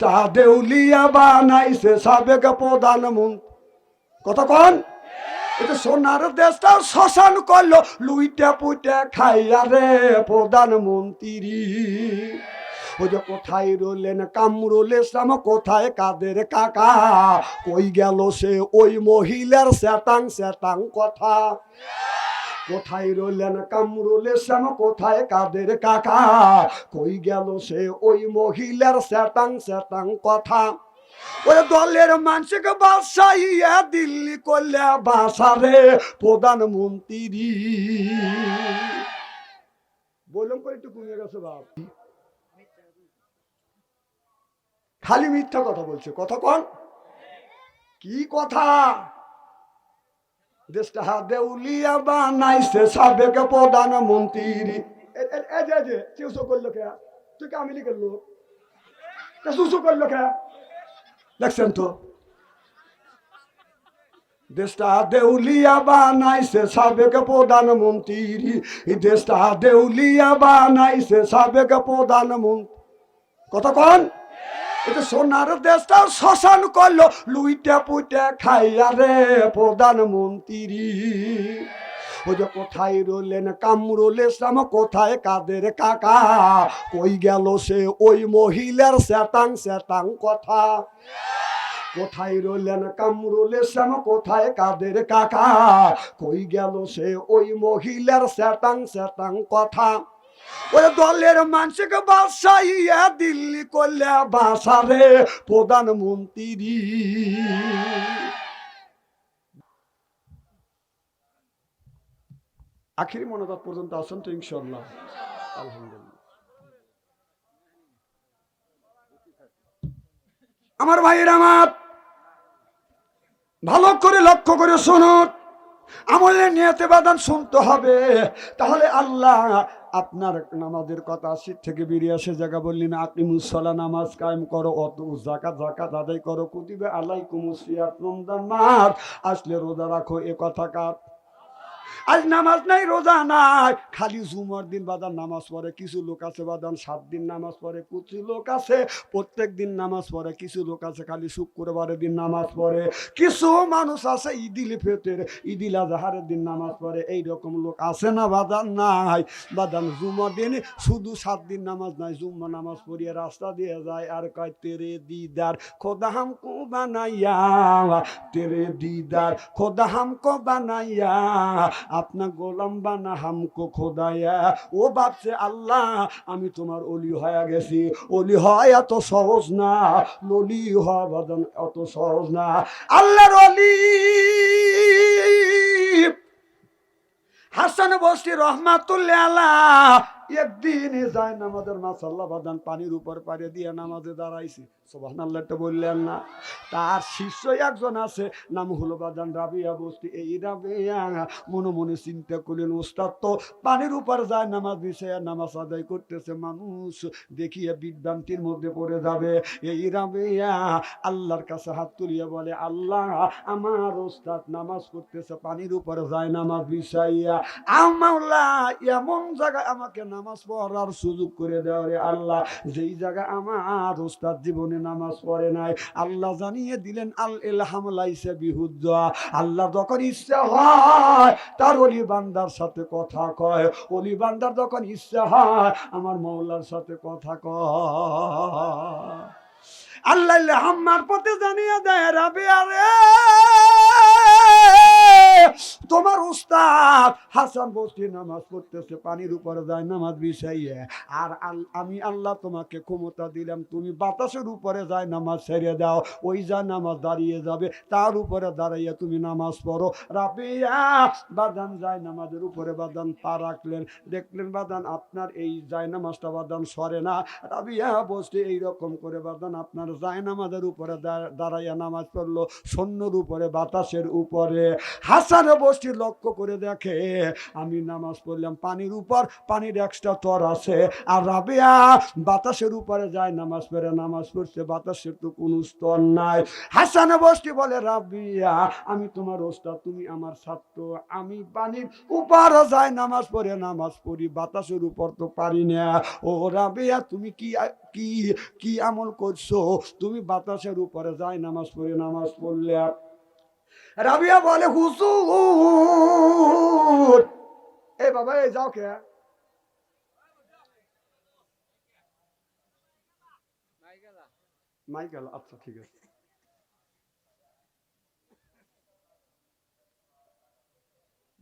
তা দেউলিয়া বানাইছে সাবেক প্রধানমন্ত্রী। কথা কন? এটা সোনার দেশটা শ্মশান করল, লুইটা পুইটা খাইয়া রে প্রধানমন্ত্রী। ও যে কোথায় রইলেন কামরুল ইসলাম, কোথায় কাদের কাকা? কই গেল সে ওই মহিলার শ্যাতাং শ্যাতাং কথা? কোথায় রইলেন কামরুল ইসলাম? কোথায় কাদের কাকা? কই গেল সে ওই মহিলার শ্যাতাং শ্যাতাং কথা? ওই দলের মানুষকে বাসাইয়া দিল্লি করলে বাসারে প্রধানমন্ত্রী। বললাম করে একটু কমে গেছে বাপ। খালি মিথ্যা কথা বলছে। কথা কন। কি কথা? দেশটা দেউলিয়া বানাইছে সাবেক প্রধানমন্ত্রী। এ- এ- এ যে- যে, চিউসো করল কে? তুই কে আমি লোক? সুসু করল কে? দেখছেন তো? দেশটা দেউলিয়া বানাইছে সাবেক প্রধানমন্ত্রী। এই দেশটা দেউলিয়া বানাইছে সাবেক প্রধানমন্ত্রী। কথা কন? এটা সোনার দেশটা শ্মশান করল, লুইটা পুইটা খাইয়া রে প্রধানমন্ত্রী। ও যে কোথায় রইলেন কামরুল ইসলাম, কোথায় কাদের কাকা? কই গেল সে ওই মহিলার শ্যাতাং শ্যাতাং কথা? কোথায় রইলেন কামরুল ইসলাম, কোথায় কাদের কাকা? কই গেল সে ওই মহিলার শ্যাতাং শ্যাতাং কথা? ওই দলের মানুষকে বাসাইয়া দিল্লি করলে বাসারে প্রধানমন্ত্রী। আখিরি পর্যন্ত আসেন তো ইনশাল্লাহ আলহামদুলিল্লাহ। আমার ভাইয়ের আমার, ভালো করে লক্ষ্য করে শুনুন। আমলে নিয়তে বাদান শুনতে হবে। তাহলে আল্লাহ আপনার নামাজের কথা আসি থেকে বেরিয়ে আসে জায়গা বললেন আপনি মুসলা নামাজ কায়েম করো, অত জাকাত জাকাত আদায় করো, কুতিবে আলাই কুমুসিয়া রমজান মাস, আসলে রোজা রাখো, এ কথা কার? আজ নামাজ নাই, রোজা নাই। খালি জুমার দিন বাদান নামাজ পড়ে, কিছু লোক আছে বাদান, সাত দিন নামাজ পড়ে, কিছু লোক আছে, প্রত্যেক দিন নামাজ পড়ে, কিছু লোক আছে খালি শুক্রবারের দিন নামাজ পড়ে। কিছু মানুষ আছে ঈদিল ফেতের ঈদিল আজহারের দিন নামাজ পড়ে এই রকম লোক আছে না বাদান নাই। বাদান জুমার দিন শুধু সাত দিন নামাজ নাই, জুম্মা নামাজ পড়িয়ে রাস্তা দিয়ে যায়, আর কয়, তেরে দিদার খোদা হামকো বানাইয়া, তেরে দিদার খোদা হামকো বানাইয়া আপনা গোলাম বানা হামকো খোদায়া। ও ভাবছে আল্লাহ, আমি তোমার অলি হয়ে গেছি। অলি হয় এত সহজ না, ললি হওয়া বাদন অত সহজ না। আল্লাহর অলি। হাসান বস্তি রহমাতুল্লাহ আল্লাহ একদিন যায় নামাজের মাসাল্লাহ বাদান পানির উপর পারে দিয়ে নামাজে দাঁড়াইছি। বললেন না। তার শীর্ষ একজন আছে, নাম হলো বাদান রাবিয়া বস্তি। এই রাবিয়া মনে মনে চিন্তা করলেন, ওস্তাদ তো পানির উপর যায়, নামাজ বিষয়ে নামাজ আদায় করতেছে মানুষ। বিভ্রান্তির মধ্যে পড়ে যাবে। এই রাবিয়া আল্লাহর কাছে হাত তুলিয়ে বলে, আল্লাহ, আমার ওস্তাদ নামাজ করতেছে, পানির উপরে যায়, নামাজ বিষাইয়া আমাল্লাহ এমন জায়গায় আমাকে নামাজ পড়ার সুযোগ করে দেওয়া আল্লাহ। যেই জায়গায় আমার ওস্তাদ জীবনে নামাজ পড়ে নাই। আল্লাহ জানিয়ে দিলেন, আল এলহাম লাইসে বিহুদ্দা আল্লাহ যখন ইচ্ছা হয়, তার অলি বান্দার সাথে কথা কয়। অলি বান্দার যখন ইচ্ছা হয়, আমার মৌলার সাথে কথা ক আল্লাহ আমার পথে জানিয়ে দেয় রাবে আরে হাসান বস্তি নামাজ পড়তেছে, পানির উপরে যায় নামাজ বিছাইয়ে। আর আমি আল্লাহ তোমাকে ক্ষমতা দিলাম, তুমি বাতাসের উপরে যায় নামাজ ছেড়ে দাও, ওই যা নামাজ দাঁড়িয়ে যাবে, তার উপরে দাঁড়াইয়া তুমি নামাজ পড়ো। রাবিয়া বাদান যায় নামাজের উপরে, বাদান পা রাখলেন, দেখলেন বাদান, আপনার এই যায় নামাজটা বাদান সরে না। রাবিয়া বসে এইরকম করে বাদান, আপনার যায় নামাজের উপরে দাঁড়াইয়া নামাজ পড়ল সন্ন্যর উপরে, বাতাসের উপরে। হাসানে বসটি লক্ষ্য করে দেখে আমি নামাজ পড়লাম পানির উপর, পানির এক্সট্রা তর আছে। আর রাবিয়া, বাতাসের উপরে যায় নামাজ পড়ে, নামাজ পড়ছে বাতাসের তো কোনো স্তর নাই। হাসানে বসটি বলে, রাবিয়া, আমি তোমার ওস্তাদ, তুমি আমার ছাত্র, আমি পানির উপরে যাই নামাজ পড়ে, নামাজ পড়ি, বাতাসের উপর তো পারি না। ও রাবিয়া, তুমি কি কি কি আমল করছ? তুমি বাতাসের উপরে যাই নামাজ পড়ে, নামাজ পড়লে রাবিয়া বলে হুসুর এ বাবা এই যাও কে? মাইকেল আচ্ছা ঠিক আছে।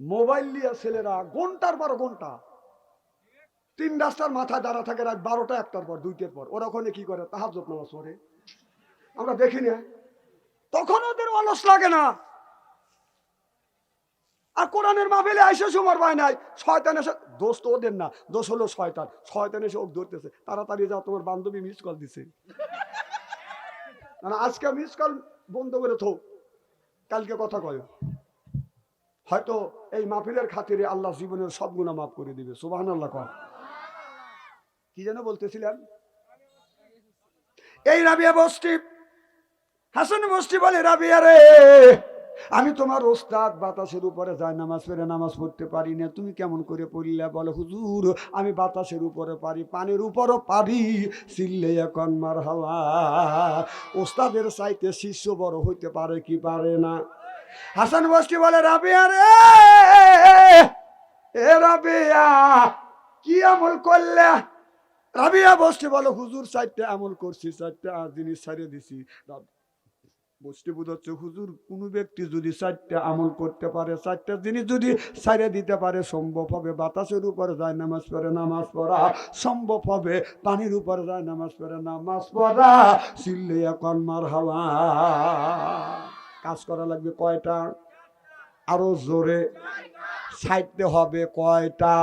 মোবাইল নিয়ে ছেলেরা ঘণ্টার পর ঘণ্টা তিন রাস্তার মাথায় দাঁড়া থাকে, রাত বারোটা একটার পর, দুইটার পর। ওরা ওখানে কি করে? তাহার যত্ন আমরা দেখি না। তখন ওদের অলস লাগে না। আর কোরআনের মাহফিলে আইসে সমর পায় নাই। শয়তান এসে, দোষ তো ওদের না, দোষ হলো শয়তান। শয়তান এসে ওক ধরতেছে, তাড়াতাড়ি যাও, তোমার বান্ধবী মিস কল দিছে। না আজকে মিস কল বন্ধ করে থো। কালকে কথা কয়। হয়তো এই মাহফিলের খাতিরে আল্লাহ জীবনের সব গুণা মাফ করে দিবে। সুবাহান আল্লাহ কর। কি যেন বলতেছিলাম? এই রাবিয়া বস্তি হাসান বস্তি বলে রাবিয়া রে আমি তোমার ওস্তাদ, বাতাসের উপরে যাই, নামাজ পড়ে নামাজ পড়তে পারি না। তুমি কেমন করে পড়লে বলে হুজুর? আমি বাতাসের উপরে পারি, পানির উপরও পারি চিল্লে এখন মার হাওয়া ওস্তাদের চাইতে শিষ্য বড় হইতে পারে কি পারে না? হাসান বস্তি বলে রাবিয়া রে এ রাবিয়া, কি আমল করলে? রাবিয়া বস্তি বলো, হুজুর, চারটে আমল করছি, চারটে আর জিনিস ছাড়িয়ে দিছি। বসতে বোঝাচ্ছে হুজুর, কোনো ব্যক্তি যদি চারটে আমল করতে পারে, চারটা জিনিস যদি ছাড়িয়ে দিতে পারে, সম্ভব হবে বাতাসের উপরে যায়, নামাজ পড়ে, নামাজ পড়া সম্ভব হবে, পানির উপরে যায়, নামাজ পড়ে, নামাজ পড়া চিল্লে এখন মার হাওয়া কাজ করা লাগবে কয়টা? আরও জোরে। সাইতে হবে কয়টা?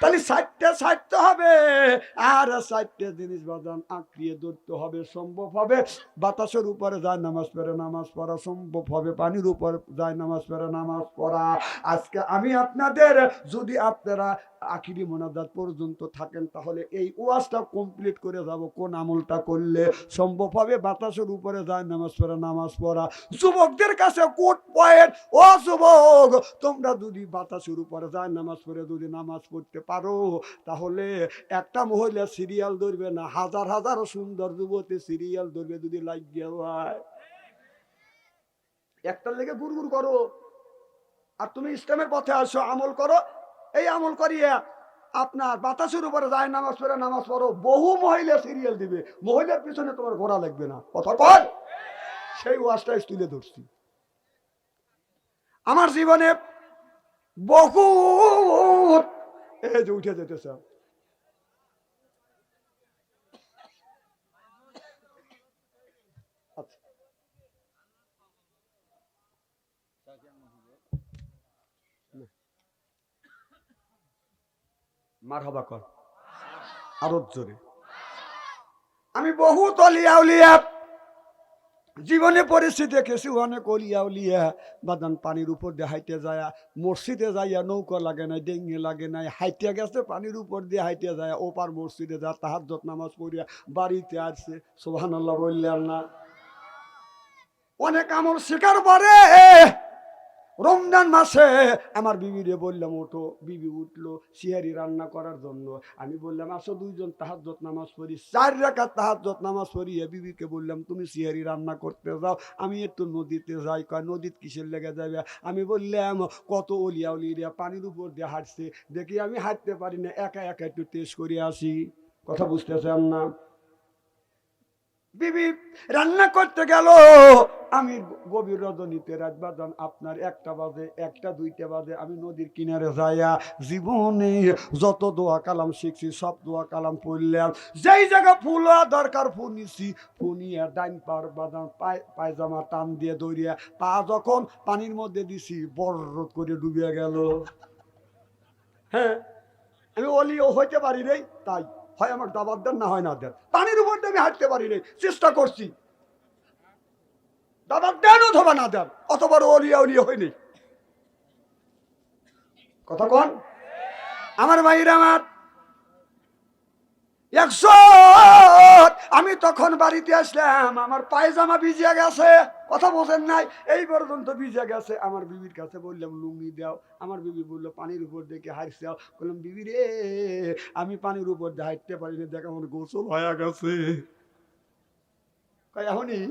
তাহলে ষাটটা ছাড়তে হবে, আর ষাটটা জিনিস বাজান আঁকড়িয়ে ধরতে হবে, সম্ভব হবে। বাতাসের উপরে যায় নামাজ পড়ে, নামাজ পড়া সম্ভব হবে। পানির উপর যায় নামাজ পড়ে, নামাজ পড়া। আজকে আমি আপনাদের, যদি আপনারা আখিরি মোনাজাত পর্যন্ত থাকেন, তাহলে এই ওয়াজটা কমপ্লিট করে যাব, কোন আমলটা করলে সম্ভব হবে। বাতাসের উপরে যায় নামাজ পড়া নামাজ পড়া। যুবকদের কাছে কোট পয়েন্ট, ও যুবক, তোমরা যদি বাতাসের উপরে যায় নামাজ পড়ে, যদি নামাজ পড়তে পারো। তাহলে একটা মহিলা সিরিয়াল ধরবে না, হাজার হাজার সুন্দর যুবতী সিরিয়াল ধরবে যদি লাগিয়ে হয়। একটার লেগে গুড়গুড় করো। আর তুমি ইসলামের পথে আসো, আমল করো। এই আমল করিয়ে আপনার বাতাসের উপরে যায়, নামাজ পড়ে নামাজ পড়ো। বহু মহিলা সিরিয়াল দিবে। মহিলার পিছনে তোমার ঘোরা লাগবে না। কথা কর সেই ওয়াজটা তুলে ধরছি। আমার জীবনে বহু এই যে উঠে যেতেছে আচ্ছা মার হবা কর আরও জোরে আমি বহুত অলিয়া উলিয়া জীবনে পরিস্থিতি দেখেছি অনেক অলিয়া উলিয়া বাদান পানির উপর দিয়ে হাইটে যায়, মসজিদে যাইয়া নৌকা লাগে নাই, ডেঙ্গে লাগে নাই, হাইটে গেছে পানির উপর দিয়ে হাইটে যায়, ওপার মসজিদে যা তাহার নামাজ পড়িয়া বাড়িতে আসছে সোহান আল্লাহ বললেন না। অনেক আমল শিকার পরে রমজান মাসে আমার বিবিরে বললাম, ওঠো। বিবি উঠল সিহারি রান্না করার জন্য। আমি বললাম, আসো দুইজন তাহাজ্জত নামাজ পড়ি। চার রেখা তাহাজ্জত নামাজ পড়িয়ে বিবিকে বললাম, তুমি সিহারি রান্না করতে যাও, আমি একটু নদীতে যাই। কয়, নদীত কিসের লেগে যাবে আমি বললাম, কত অলিয়া উলিয়া পানির উপর দিয়ে হাঁটছে। দেখি আমি হাঁটতে পারি না, একা একা একটু টেস্ট করে আসি। কথা বুঝতেছেন না? বিবি, রান্না করতে গেল। আমি গভীর রজনীতে রাত বাজান, আপনার একটা বাজে, একটা দুইটা বাজে, আমি নদীর কিনারে যাইয়া জীবনে যত দোয়া কালাম শিখছি, সব দোয়া কালাম পড়লাম। যেই জায়গা ফুল দরকার ফুল নিছি ফুনিয়া ডাইন পার বাদাম পায়, পায়জামা টান দিয়ে দৌড়িয়া, পা যখন পানির মধ্যে দিছি, বড় করে ডুবিয়া গেল। হ্যাঁ আমি অলিও হইতে পারি রে তাই হয় আমার দাবার দেন, না হয় না দেন। পানির উপর দিয়ে আমি হাঁটতে পারি নি চেষ্টা করছি। দাবার দেন অথবা না দেন, অথবা অলিয়া অলিয়া হয়নি কথা কন। আমার ভাইরা আমার একশো তখন বাড়িতে আসলাম, আমার পায়জামা ভিজিয়া গেছে। কথা বোঝেন নাই, এই পর্যন্ত ভিজে গেছে। আমার বিবির কাছে বললাম, লুঙ্গি দাও। আমার বিবি বলল, পানির উপর দেখে হাঁটছে? বললাম, বিবি রে, আমি পানির উপর দিয়ে হাঁটতে পারি না দেখ আমার গোসল হয়ে গেছে। এখনই?